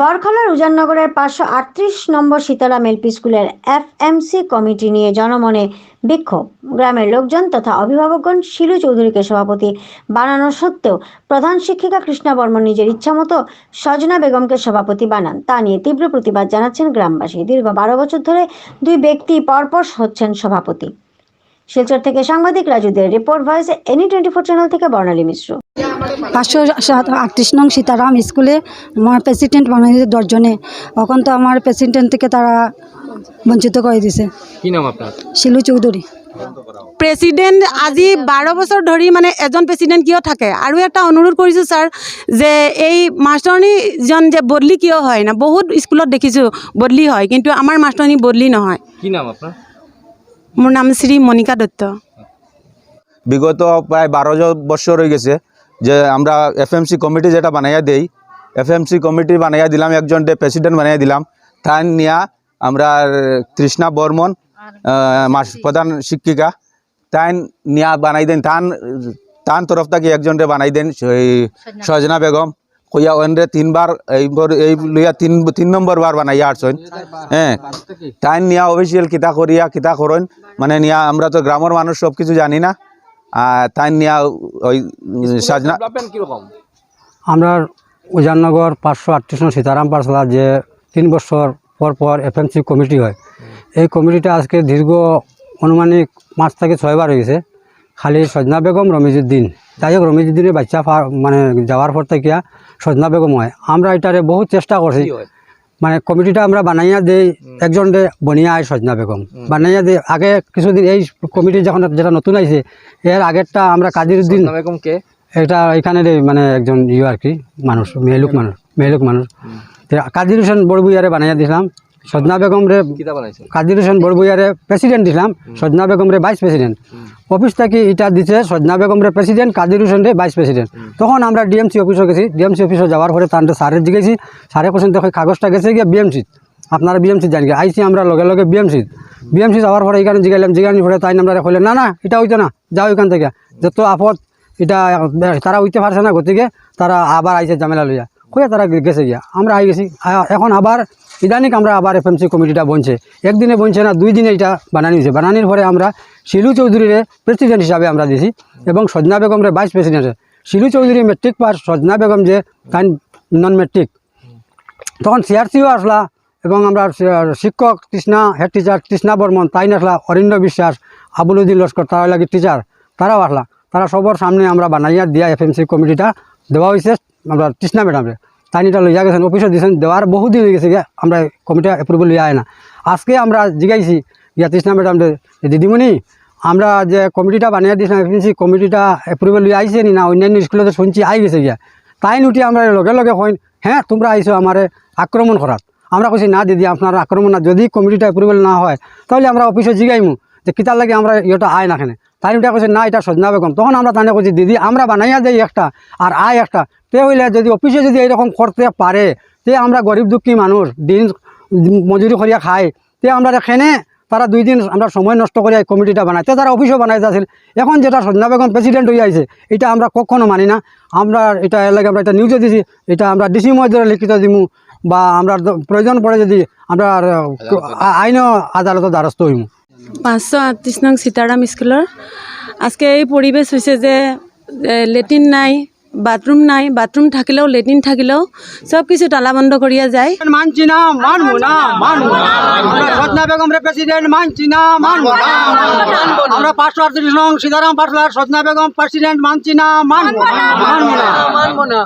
বরখলার উজাননগরের পাঁচশো আটত্রিশ নম্বর সীতারাম এলপি স্কুলের এফএমসি কমিটি নিয়ে জনমনে বিক্ষোভ। গ্রামের লোকজন তথা অভিভাবকগণ শিলু চৌধুরীকে সভাপতি বানানো সত্ত্বেও প্রধান শিক্ষিকা কৃষ্ণা বর্মন নিজের ইচ্ছামতো সজনা বেগমকে সভাপতি বানান। তা নিয়ে তীব্র প্রতিবাদ জানাচ্ছেন গ্রামবাসী। দীর্ঘ বারো বছর ধরে দুই ব্যক্তি পরপর হচ্ছেন সভাপতি। শিলচর থেকে সাংবাদিক রাজুদের report voice any twenty four channel থেকে বর্ণালী মিশ্র। পাঁচশো সাত আটত্রিশ নং সীতারাম স্কুলে আমার প্রেসিডেন্ট বানিয়েছে দশজনে। এখন তো আমার প্রেসিডেন্ট থেকে তারা বঞ্চিত করে দিছে কি নাম আপনার? শিলু চৌধুরী। প্ৰেচিডেণ্ট আজি বাৰ বছৰ ধৰি মানে এজন প্ৰেচিডেণ্ট কিয় থাকে? আৰু এটা অনুৰোধ কৰিছোঁ ছাৰ যে এই মাষ্টৰণীজন যে বদলি কিয় হয় না বহুত স্কুলত দেখিছোঁ বদলি হয় কিন্তু আমাৰ মাষ্টৰণী বদলি নহয়। কি নাম আপনার মোৰ নাম শ্ৰী মণিকা দত্ত। বিগত প্রায় বারো বছর হয়ে গেছে যে আমরা এফএমসি কমিটি যেটা বানাইয়া দেই, এফএমসি কমিটি বানাইয়া দিলাম, একজন প্রেসিডেন্ট বানাইয়া দিলাম। তার নিয়া আমরা তৃষ্ণা বর্মন প্রধান শিক্ষিকা। তাই নিয়া বানাই দেন, তান তান তরফ থেকে একজন বানাই দেন সজনা বেগম। কইয়া ওনরে তিনবার এইবার এই লইয়া তিন তিন নম্বর বার বানাইয়া আসছেন হ্যাঁ তাই নিয়া অফিসিয়াল কিতা করিয়া কিতা করেন। মানে নিয়া আমরা তো গ্রামের মানুষ সব কিছু জানি না। আর তাই নিয়া ওই সাজনা আমরা উজাননগর পাঁচশো আটত্রিশ সীতারাম পাঠশালা যে তিন বছর পর পর এফএমসি কমিটি হয়। এই কমিটিটা আজকে দীর্ঘ আনুমানিক পাঁচ থেকে ছয়বার হয়ে গেছে খালি সজনা বেগম রমিজুদ্দিন। যাই হোক রমিজুদ্দিনের বাচ্চা ফা- মানে যাওয়ার পর থেকে সজনা বেগম হয়। আমরা এটারে বহুত চেষ্টা করছি। মানে কমিটিটা আমরা বানাইয়া দেই একজন দে বনিয়া আয় সজনা বেগম। বানাইয়া দে আগে কিছুদিন এই কমিটি যখন যেটা নতুন আইছে এর আগেরটা আমরা কাদিরুদ্দিন উদ্দিন এরকম কে? এটা এখানে মানে একজন ইয়ে আর কি মানুষ মেহলুক মানুষ মেহলুক মানুষ। তো কাদির হোসেন বড়বুইয়ারে বানাইয়া দিলাম। সজনা বেগম রে কাদির হোসেন বড়বুইয়ারে প্রেসিডেন্ট দিলাম সজনা বেগম রে ভাইস প্রেসিডেন্ট অফিস থেকে এটা দিছে সজনা বেগম রে প্রেসিডেন্ট কাদির হোসেন রে ভাইস প্রেসিডেন্ট তখন আমরা ডিএমসি অফিসে গেছি। ডিএমসি অফিসে যাওয়ার পরে তার স্যারের জিগেছি স্যারে কোশ্চেন দেখো কাগজটা গেছে গিয়ে বিএমসি আপনারা বিএমসি জানি গিয়ে। আইসি আমরা লগে লগে বিএমসি বিএমসি যাওয়ার পরে এখানে জিগাইলাম জিগানি পরে তাই আমরা কইলেন না না এটা হইতো না যাও এখান থেকে। যত আপদ এটা তারা উঠতে পারছে না গতিকে তারা আবার আইসে ঝামেলা লইয়া। কইয়া তারা গেছে গিয়া। আমরা আই গেছি। এখন আবার ইদানিক আমরা আবার এফ এফএমসি কমিটিটা বনছে। একদিনে বনছে না, দুই দিনে এটা বানানি হয়েছে। বানানির পরে আমরা শিলু চৌধুরীরে প্রেসিডেন্ট হিসাবে আমরা দিছি এবং Sajna বেগমরে vice president Shilu Chowdhury matric pass, Sajna Begum যে তাই নন মেট্রিক তখন সিআরসিও আসলা এবং আমরা শিক্ষক তৃষ্ণা হেড টিচার তৃষ্ণা বর্মন, তাই আসলা, অরিন্দ্র বিশ্বাস আবুলুদ্দিন লস্কর তারা লাগি টিচার তারাও আসলা। তারা সবার সামনে আমরা বানাইয়া দিয়া এফএমসি কমিটিটা দেওয়া হয়েছে আমরা তৃষ্ণা ম্যাডামরে তাই এটা লইয়া গেছেন অফিসে দিয়েছেন দেওয়ার বহুদিন হয়ে গেছে আমরা কমিটি এপ্রুভেল লিয়া হয় না। আজকে আমরা জিগাইছি ইয়া তৃষ্ণা ম্যাডামরে দিদিমণি, আমরা যে কমিটিটা বানিয়ে দিয়েছিলাম এফএমসি কমিটিটা এপ্রুভেল লিয়ে আইসে নি না, অন্যান্য স্কুলে শুনছি, আই গেছে গিয়া। তাই নুটি আমরা লগে লগে কইন হ্যাঁ তোমরা আইসো আমারে আক্রমণ করাত। আমরা কইছি, না দিদি, আপনার আক্রমণ না, যদি কমিটিটা এপ্রুভেল না হয়, তাহলে আমরা অফিসে জিগাইমু, যে কিতার লাগে আমরা ইয়েটা আয় না খানে তাই কইছে না, এটা সজনা বেগম। তখন আমরা তানে কইছি দিদি, আমরা বানাইয়া দেই একটা আর আয় একটা। তে হইলে যদি অফিসে যদি এইরকম করতে পারে, তে আমরা গরিব দুঃখী মানুষ, দিন মজুরি করিয়া খাই তে আমরা এখানে তারা দুই দিন আমরা সময় নষ্ট করে এই কমিটিটা বানাইতে তারা অফিসও বানাইতে আছিল এখন যেটা সজনা বেগম প্রেসিডেন্ট হয়ে আছে এটা আমরা কখনো মানি না। আমরা এটা এর আমরা এটা নিউজে দিছি, এটা আমরা ডিসি মহোদয় লিখিত দিমু বা আমরা প্রয়োজন পড়ে যদি আমরা আইন আদালতৰ দ্বাৰস্থ হইমু। পাঁচশো আঠত্ৰিছ নং সীতাৰাম স্কুলৰ। আজকে এই পৰিৱেশ হৈছে যে লেট্ৰিন নাই, বাথৰুম নাই, বাথৰুম থাকিলেও, লেট্ৰিন থাকিলেও চব কিছু তালাবন্ধ কৰিয়া যায়। মানছি না, মানবো না মানবো না। আমরা সজনা বেগম রে প্রেসিডেন্ট মানছি না, মানবো আটত্রিশ সীতারাম বেগম প্রেসিডেন্ট মানছি না, মানবো না।